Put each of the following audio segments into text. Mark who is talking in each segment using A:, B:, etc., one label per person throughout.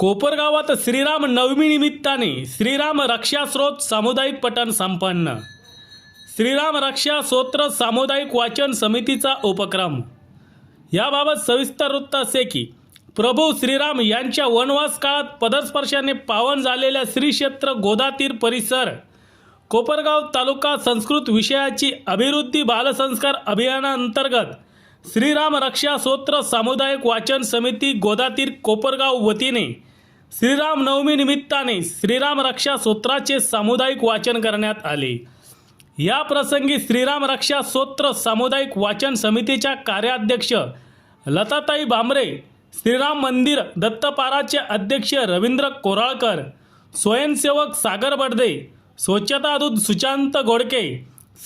A: कोपरगावात श्रीराम नवमी निमित्ताने श्रीराम रक्षा स्रोत सामुदायिक पठण संपन्न. श्रीराम रक्षा स्तोत्र सामुदायिक वाचन समितीचा उपक्रम. याबाबत सविस्तर वृत्त असे की प्रभू श्रीराम यांच्या वनवास काळात पदस्पर्शाने पावन झालेल्या श्रीक्षेत्र गोदातीर परिसर कोपरगाव तालुका संस्कृत विषयाची अभिवृद्धी बालसंस्कार अभियानांतर्गत श्रीराम रक्षा स्तोत्र सामुदायिक वाचन समिती गोदातीर कोपरगाव वतीने श्रीराम नवमी निमित्ताने श्रीराम रक्षा सूत्राचे सामुदायिक वाचन करण्यात आले. या प्रसंगी श्रीराम रक्षा सूत्र सामुदायिक वाचन समितीच्या कार्याध्यक्ष लताताई भांबरे श्रीराम मंदिर दत्तपाराचे अध्यक्ष रवींद्र कोराळकर स्वयंसेवक सागर बडदे स्वच्छता दूत सुशांत गोडके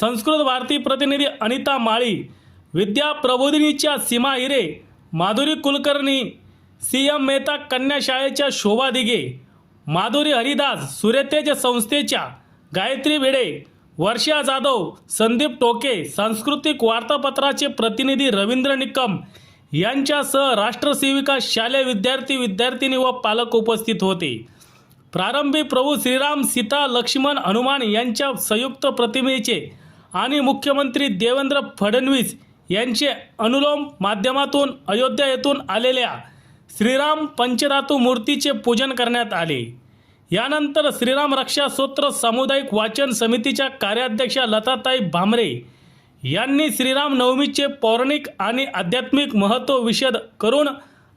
A: संस्कृत भारती प्रतिनिधी अनिता माळी विद्या प्रबोधिनीच्या सीमा हिरे माधुरी कुलकर्णी सी एम मेहता कन्या शाळेच्या शोभा दिघे माधुरी हरिदास सूर्यतेज संस्थेच्या गायत्री भिडे वर्षा जाधव संदीप टोके सांस्कृतिक वार्तापत्राचे प्रतिनिधी रवींद्र निकम यांच्यासह राष्ट्रसेविका शालेय विद्यार्थी विद्यार्थिनी व पालक उपस्थित होते. प्रारंभी प्रभू श्रीराम सीता लक्ष्मण हनुमान यांच्या संयुक्त प्रतिमेचे आणि मुख्यमंत्री देवेंद्र फडणवीस यांचे अनुलोम माध्यमातून अयोध्या येथून आलेल्या श्रीराम पंचधातू मूर्तीचे पूजन करण्यात आले. यानंतर श्रीराम रक्षा सूत्र सामुदायिक वाचन समितीच्या कार्याध्यक्षा लताताई भामरे यांनी श्रीराम नवमीचे पौराणिक आणि आध्यात्मिक महत्त्व विशद करून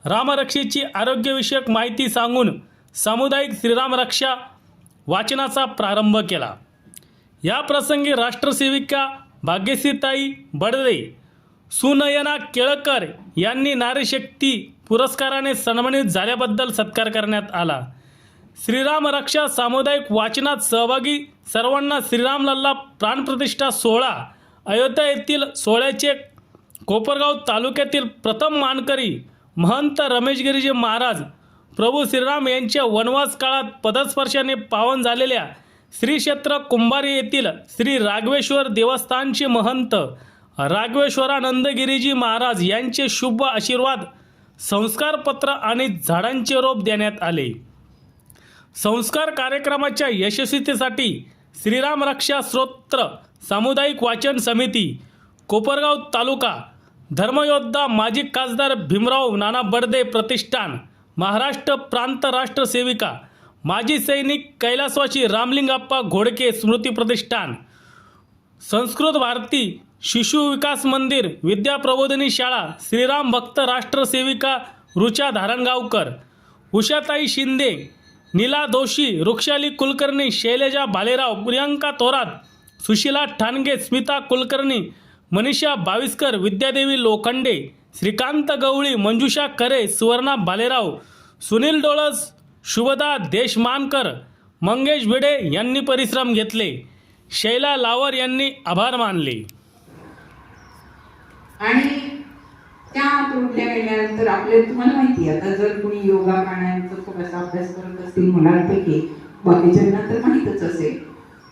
A: रामरक्षेची आरोग्यविषयक माहिती सांगून सामुदायिक श्रीराम रक्षा वाचनाचा प्रारंभ केला. या प्रसंगी राष्ट्रसेविका भाग्यश्रीताई बडदे सुनयना केळकर यांनी नारीशक्ती पुरस्काराने सन्मानित झाल्याबद्दल सत्कार करण्यात आला. श्रीराम रक्षा सामुदायिक वाचनात सहभागी सर्वांना श्रीराम लल्ला प्राणप्रतिष्ठा सोहळा अयोध्या येथील सोहळ्याचे कोपरगाव तालुक्यातील प्रथम मानकरी महंत रमेशगिरीजी महाराज प्रभू श्रीराम यांच्या वनवास काळात पदस्पर्शाने पावन झालेल्या श्री क्षेत्र कुंभारी येथील श्री राघवेश्वर देवस्थानचे महंत राघवेश्वरानंदगिरीजी महाराज यांचे शुभ आशीर्वाद संस्कारपत्र आणि झाडांचे रोप देण्यात आले. संस्कार कार्यक्रमाच्या यशस्वीतेसाठी श्रीराम रक्षा स्रोत्र सामुदायिक वाचन समिती कोपरगाव तालुका धर्मयोद्धा माजी खासदार भीमराव नाना बर्दे प्रतिष्ठान महाराष्ट्र प्रांत राष्ट्र सेविका माजी सैनिक कैलासवासी रामलिंगाप्पा घोडके स्मृती प्रतिष्ठान संस्कृत भारती शिशु विकास मंदिर विद्या प्रबोधनी शाळा श्रीराम भक्त राष्ट्रसेविका रुचा धारणगावकर उषाताई शिंदे नीला दोशी वृक्षाली कुलकर्णी शैलजा भालेराव प्रियंका थोरात सुशिला ठाणगे स्मिता कुलकर्णी मनीषा बाविस्कर विद्यादेवी लोखंडे श्रीकांत गवळी मंजुषा करे सुवर्णा भालेराव सुनील डोळस शुभदा देशमानकर मंगेश भिडे यांनी परिश्रम घेतले. शैला लावर यांनी आभार मानले.
B: आणि त्या तोडल्या गेल्यानंतर आपले तुम्हाला माहिती आता जर कुणी योगा प्राणायामचा थोडासा अभ्यास करत असतील मुलांपैकी बाकीच्यांना तर माहीतच असेल.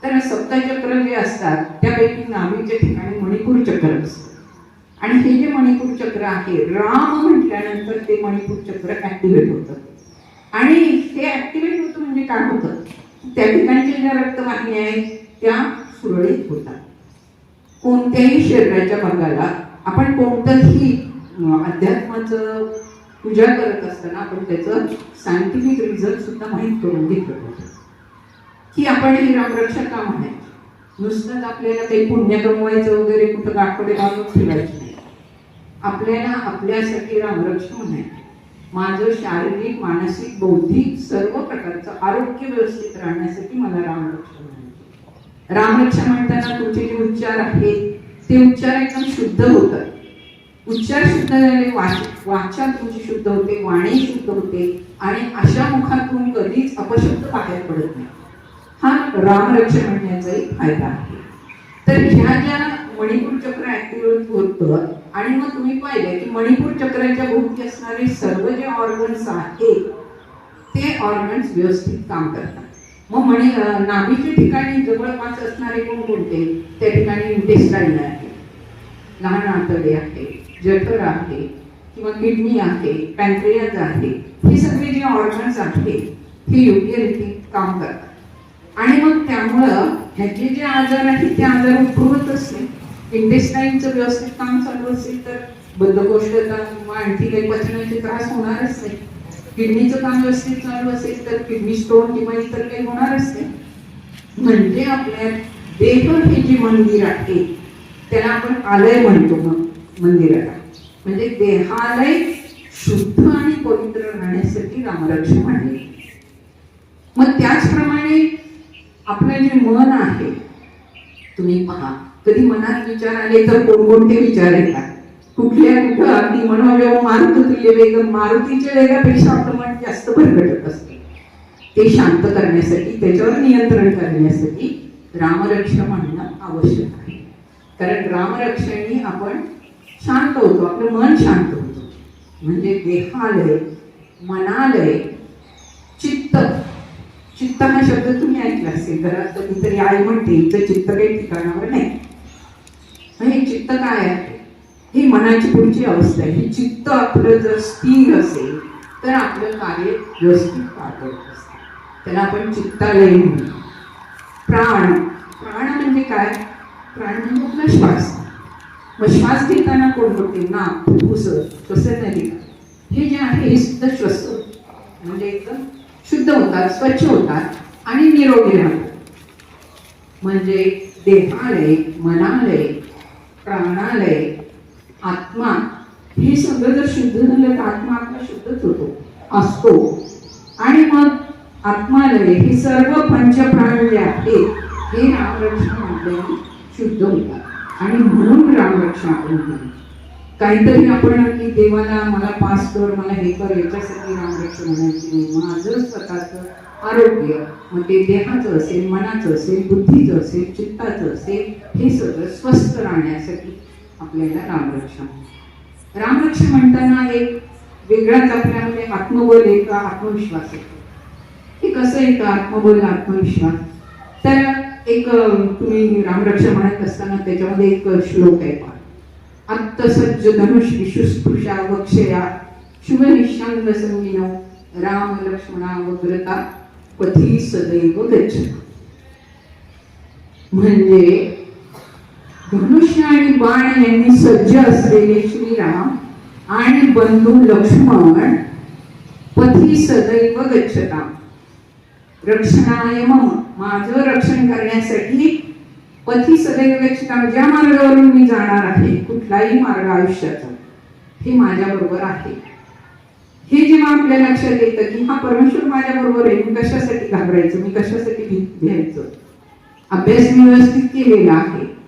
B: तर सप्तचक्र जे असतात त्यापैकी नावीच्या ठिकाणी मणिपूर चक्र असतं. आणि हे जे मणिपूर चक्र आहे राम म्हटल्यानंतर ते मणिपूर चक्र ऍक्टिव्हेट होतं. आणि ते ऍक्टिव्हेट होतं म्हणजे काय होतं? त्या ठिकाणची ज्या रक्तवाहिन्या आहेत त्या सुरळीत होतात. कोणत्याही शरीराच्या भागाला आपण कोणतंही अध्यात्माचं पूजा करत असताना आपण त्याचं सायंटिफिक रिझल्ट सुद्धा माहीत करून घेतलं पाहिजे. की आपण ही रामरक्षा का म्हणायची? नुसतंच आपल्याला काही पुण्य कमवायचं वगैरे कुठं गाठपडे घालून फिरायचं नाही. आपल्याला आपल्यासाठी रामरक्षा म्हणायची. माझं शारीरिक मानसिक बौद्धिक सर्व प्रकारचं आरोग्य व्यवस्थित राहण्यासाठी मला रामरक्षा म्हणायचं. रामरक्षा म्हणताना तुमचे जे उच्चार आहेत ते उच्चार एकदम शुद्ध होतात. उच्चार शुद्ध झाले वाच वाचा तुमची शुद्ध होते वाणी शुद्ध होते आणि अशा मुखातून कधीच अपशब्द बाहेर पडत नाही. हा रामरक्षा म्हणण्याचा एक फायदा आहे. तर ह्या ज्या मणिपूर चक्र ऍक्टिव्हेट होतं आणि मग तुम्ही पाहिलं की मणिपूर चक्राच्या भोवती असणारे सर्व जे ऑर्गन्स आहेत ते ऑर्गन्स व्यवस्थित काम करतात. मग म्हणे नाभीच्या ठिकाणी जवळपास असणारे कोण कोणते? त्या ठिकाणी इंटेस्टाईन आहे. लहान आतडे आहे जठर आहे किंवा किडनी आहे पॅन्क्रियाज आहे. हे सगळे जे ऑर्गन्स आहे हे योग्य रीती काम करतात. आणि मग त्यामुळं ह्याचे जे आजार आहेत ते आजार उद्भवत असते इंटेस्टाईनचं व्यवस्थित काम चालू असेल तर बद्धकोष्ठता किंवा आणखी काही पचनाचे त्रास होणारच नाही किडनीचं काम व्यवस्थित चालू असेल तर किडनी स्टोन किंवा इतर काही होणारच नाही म्हणजे आपल्या देह हे जे मंदिर आहे त्याला आपण आलय म्हणतो मग मंदिराला. म्हणजे देहालय शुद्ध आणि पवित्र राहण्यासाठी रामरक्षा मांडली मग त्याचप्रमाणे आपलं जे मन आहे तुम्ही पहा. कधी मनात विचार आले तर कोणकोणते विचार येतात? कुठल्या कुठं अगदी मारुती मारुतीले वेग मारुतीच्या वेगापेक्षा आपलं मन जास्त भरकटत असते. ते शांत करण्यासाठी त्याच्यावर नियंत्रण करण्यासाठी रामरक्ष म्हणणं आवश्यक आहे. कारण रामरक्षणी आपण शांत होतो आपलं मन शांत होतं. म्हणजे देहालय मनालय चित्त. चित्त हा शब्द तुम्ही ऐकला असेल घरात कधीतरी आई म्हणते इथं चित्त काही ठिकाणावर नाही. हे चित्त काय आहे? ही मनाची पुढची अवस्था आहे. ही चित्त आपलं जर स्थिर असेल तर आपलं कार्य व्यवस्थित पार पडत असते. त्याला आपण चित्तालय म्हणतो प्राण. प्राण म्हणजे काय? प्राण म्हणजे आपला श्वास. मग श्वास घेताना कोणकोणते नाक फुफ्फुस कसं नाही हे जे आहे हे सुद्धा श्वस म्हणजे एकदम शुद्ध होतात स्वच्छ होतात आणि निरोगी राहतात. म्हणजे देहालय मनालय प्राणालय आत्मा हे सगळं जर शुद्ध झालं तर आत्मा आपला शुद्धच होतो असतो. आणि मग आत्मालय हे सर्व पंचप्राण जे आहेत हे रामरक्षण आपल्याला शुद्ध होतात. आणि म्हणून रामरक्षा आपण काहीतरी आपण की देवाला मला पास कर मला हे कर याच्यासाठी रामरक्षण म्हणायची नाही. माझं स्वतःचं आरोग्य मग ते देहाचं असेल मनाचं असेल बुद्धीचं असेल चित्ताचं असेल हे सगळं स्वस्थ राहण्यासाठी आपल्याला रामरक्षा रामरक्षा म्हणताना एक वेगळाच आपल्यामध्ये आत्मबल येतं आत्मविश्वास येतो. हे कसं येतं आत्मबल आत्मविश्वास? तर एक तुम्ही रामरक्षा म्हणत असताना त्याच्यामध्ये एक श्लोक आहे. पहा आत्तसज्ज धनुष विशुस्पृशा वक्षया शुभ निशांग संगिनो राम लक्ष्मणा वग्रता पथी सदैव गच्छ. म्हणजे धनुष्य आणि बाण यांनी सज्ज असलेले श्रीराम आणि बंधू लक्ष्मण पथी सदैव गच्छता. रक्षणाय मम माझं रक्षण करण्यासाठी पथी सदैव गच्छता. ज्या मार्गावरून मी जाणार आहे कुठलाही मार्ग आयुष्याचा हे माझ्या बरोबर आहे. हे जेव्हा आपल्या लक्षात येतं की हा परमेश्वर माझ्या बरोबर आहे मी कशासाठी घाबरायचं? मी कशासाठी घ्यायचं? अभ्यास मी व्यवस्थित केलेला आहे.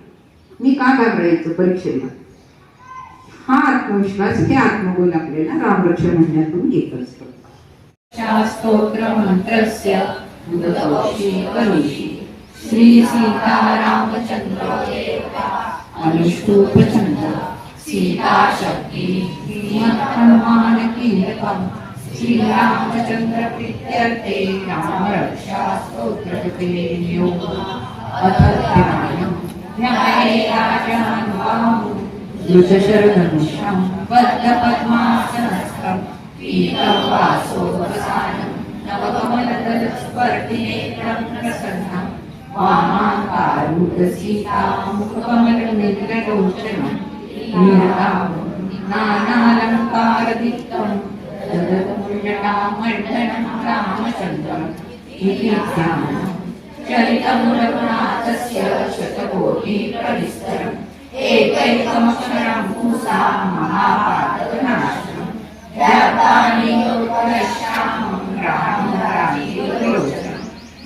B: मी का घाबरायचं परीक्षेला? हा आत्मविश्वास हे आत्मबोल आपल्याला रामरक्षा म्हणण्यातून येत असतं.
C: शास्त्रोत्रमन्त्रस्य मुदकोशी करुषि. श्री सीतारामचन्द्र अनुष्टुपचन्द्र सीताशक्ति हनुमान कीलकम् श्रीरामचन्द्र प्रीत्यर्थे रामरक्षा स्तोत्रकृते योग. अथ ध्यानम्. ध्याये राजानुभावम् द्रुतशरधनुषं बद्धपद्मासनस्थम् पीतवासोपसानं नवकमलदलस्पर्धिनेत्रं प्रसन्नं वामाङ्कारूढसीता मुखकमलनिर्गलोचनं नीरदाभं नानालङ्कारदीप्तं ददतमुण्डकामण्डनं रामचन्द्रम् शतकोटिप्रविस्तरम्। एकैकमक्षरम् भूसा महापातकनाशनम् व्यापानि लोकश्यामं रामं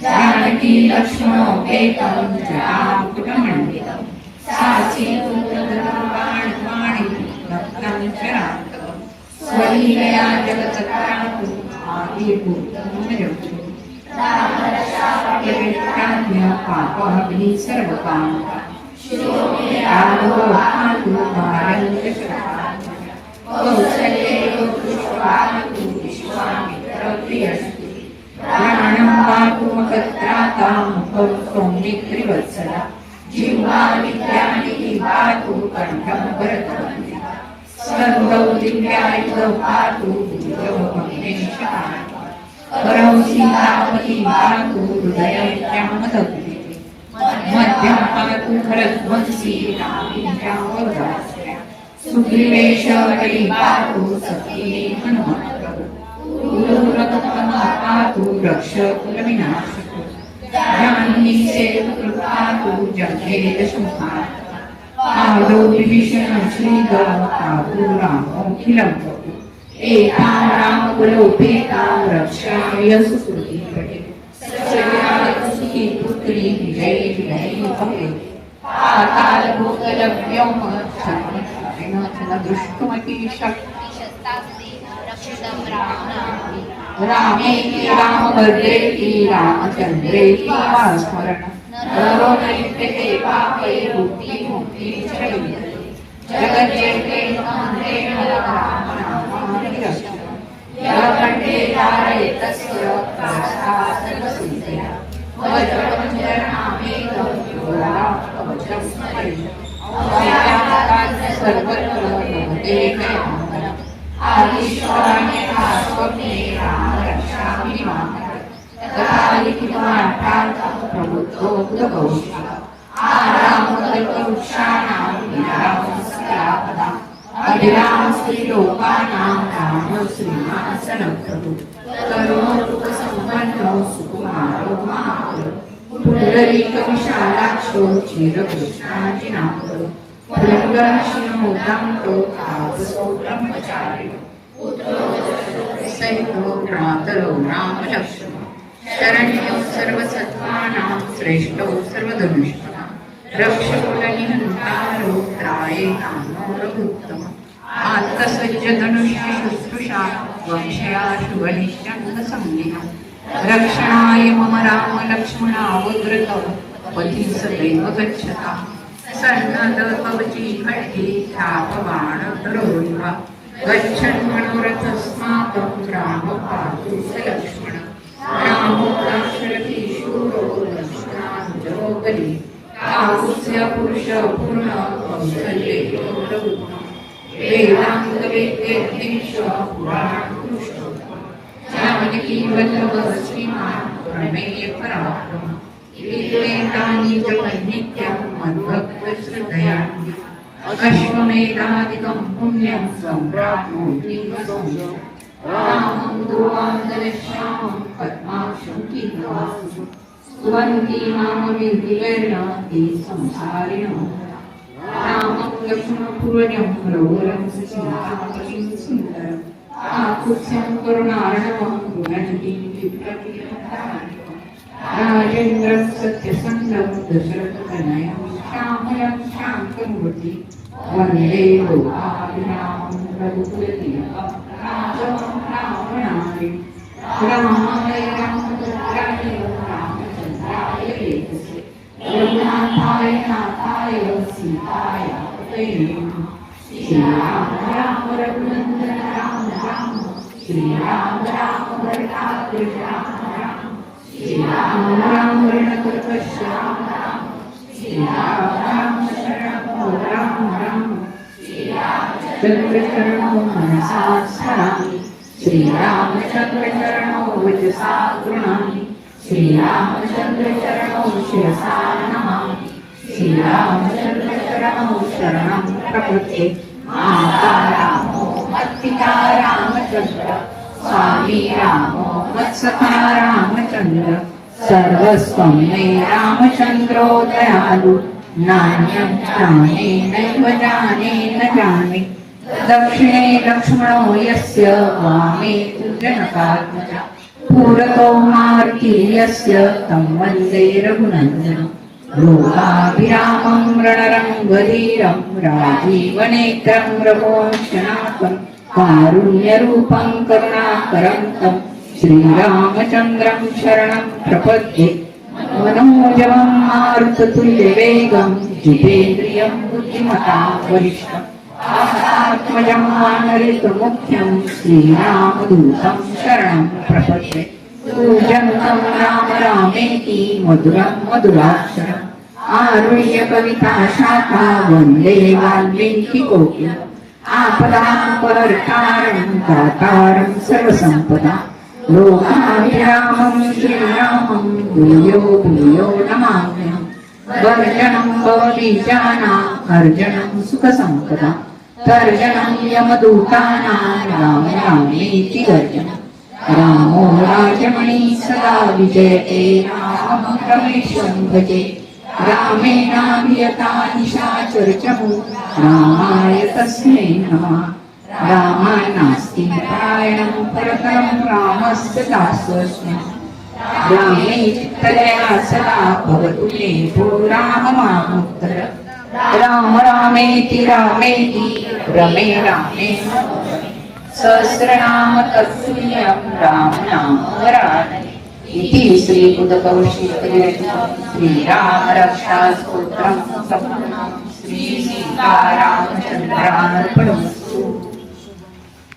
C: जानकी लक्ष्मणोपेतम् जनाकुटमण्डितम् साचीपुत्रबाणवाणि रक्तं चरान्तकं स्वलीलया जगत्कान्तु आदिभूतं जगतु रामरक्षाप्य पापमग्नि सर्वकामका शिरोमेरालो हातु पुष्पान्तु विश्वामित्रप्रियस्तु प्राणं पातु मकत्रातां सौमित्रिवत्सला पातु कण्ठं भरतवन्द्या
B: स्कन्दौ दिव्यायुधौ पातु दुर्गमग्नेशकान् परम सीतापति पातु हृदयत्यामदग्ने मध्यं पातु भरध्वंसी रामेन्द्रां वरदास्या पातु पातु रक्ष कुलविनाशक जानकी सेतु पातु जगेदशमुखात् पादौ विभीषण पातु एतां रामकुलोपेतां रक्षाय सुकृतिपटे सुखी पुत्री विजय विजय भवे पातालभूतलव्योम चला दृष्टुमती शक्ति रामेति रामभद्रेति रामचन्द्रेति वा स्मरण नरो नैत्यते पापैरुक्ति मुक्ति च विद्यते जगज्जेते कान्तेन रामनामाभिरक्षितम् यः रक्षामि प्रबुद्धो आरामकल्पवृक्षाणां अभिराम श्रीलोकानां राम श्रीनिवासनं प्रभु सुकुमारो महाबलो पुण्डरीकविशालाक्षो चिरकृष्णाजिनाम्बरो पुरन्दरशिनो तापसो ब्रह्मचारिणो रामलक्ष्मण शरण्यो सर्वसत्त्वानां श्रेष्ठो सर्वधनुष्मणा रक्षकुलनिहन्तारो त्रायेतानो रघुत्तम आत्तसज्जधनुष्य शुश्रूषा वंशया शुभनिश्चन्दसंज्ञा रक्षणाय मम राम लक्ष्मणावद्रत पती सदैव गच्छता। सन्नद कवची खड्गे ख्यापबाण धरोरिवा गच्छन् मनोरथस्माकं राम पातु स लक्ष्मण। रामो दाशरथी शूरो लक्ष्मणानुजो बली पुरुष पूर्ण कौशल्ये रघुत्तम वेदाङ्गवेद्येश श्रीमान् प्रमेय पराक्रम जपन्नित्यं अश्वमेधादिकं पुण्यं सम्प्राप्नोति वसुं रामं दुर्वाङ्गलक्ष्यामं ते संसारिणो పూర్వజంహురవు రక్షించుతారు ఆ కుత్సం కరుణ అరణవంహున రాజేంద్ర సత్య సంగం దశరథ తనయ శ్యామలం శాంతమూర్తి వందే లోకాభిరామం రఘుకులతిలకం రాజవం రావణారి రామాయ రామచంద్రాయ రామచంద్రాయ रामं लक्ष्मणपूर्वजं रघुवरं ससीतापतिं सुन्दरम् आकुत्स्यं करुणार्णवं गुणनिधिं विप्रतिहतारिणम् राजेन्द्रं सत्यसन्धं दशरथतनयं श्यामलं शान्तमूर्ति वन्दे लोकाभिरामं रघुकुलतिलकं राघवं रावणारि रामाय रामभद्राय रामचन्द्राय वेदसे रघुनाथाय नाथाय सीताय पतये श्रीराम राम रघुनन्दन राम राम श्रीराम राम भरताग्र राम राम श्रीराम राम वर्णकल्पश राम राम श्रीराम राम शरणो राम राम चन्द्रचरणो मनसा स्मरामि श्रीरामचन्द्रचरणो वचसा गृह्णामि श्रीरामचन्द्रचरणो शिरसा नमामि श्रीरामचन्द्रचरणो शरणं प्रपद्ये माता रामो मत्पिता रामचन्द्र स्वामी रामो मत्सखा रामचन्द्र सर्वस्वं मे रामचन्द्रो दयालु नान्यं जाने नैव जाने न जाने दक्षिणे लक्ष्मणो यस्य वामे तु जनकात्मजा पुरतो मारुति यस्य तं वन्दे रघुनन्दनम् लोकाभिरामं रणरङ्गधीरं राजीवनेत्रं रघोंशनाथं कारुण्यरूपं करुणाकरं तं श्रीरामचन्द्रं शरणं प्रपद्ये। मनोजवं मारुततुल्यवेगं जितेन्द्रियं बुद्धिमता वरिष्ठम् आत्मजं मानरितुमुख्यं श्रीरामदूतं शरणं प्रपद्ये पूजन्तं राम रामेति मधुरं मधुराक्षरम्। आरुह्य कविता शाखा वन्दे वाल्मीकिकोकि आपदां परकारं दातारं सर्वसम्पदा। लोकाभिरामं श्रीरामं भूयो भूयो नमाम्यहम्। वर्जनं जाना अर्जनं सुखसम्पदा। तर्जनं यमदूतानां राम रामेति गर्जनम् रामो राजमणि सदा विजयते रामं रमेशं भजे। रामेणाभियता निशाचर्चमु रामाय तस्मै नमः। रामाय नास्ति नारायणं परतरं रामस्य दासोऽस्मि रामे चित्तदया सदा भवतु मे भो राममामुत्तर राम रामेति रामेति रमे रामे। सहस्रनाम तत्तुल्यं राम नाम वरानने इति श्रीबुधकौशिकविरचितं श्रीराम रक्षा स्तोत्रं सम्पूर्णं श्री सीतारामचन्द्रार्पणम्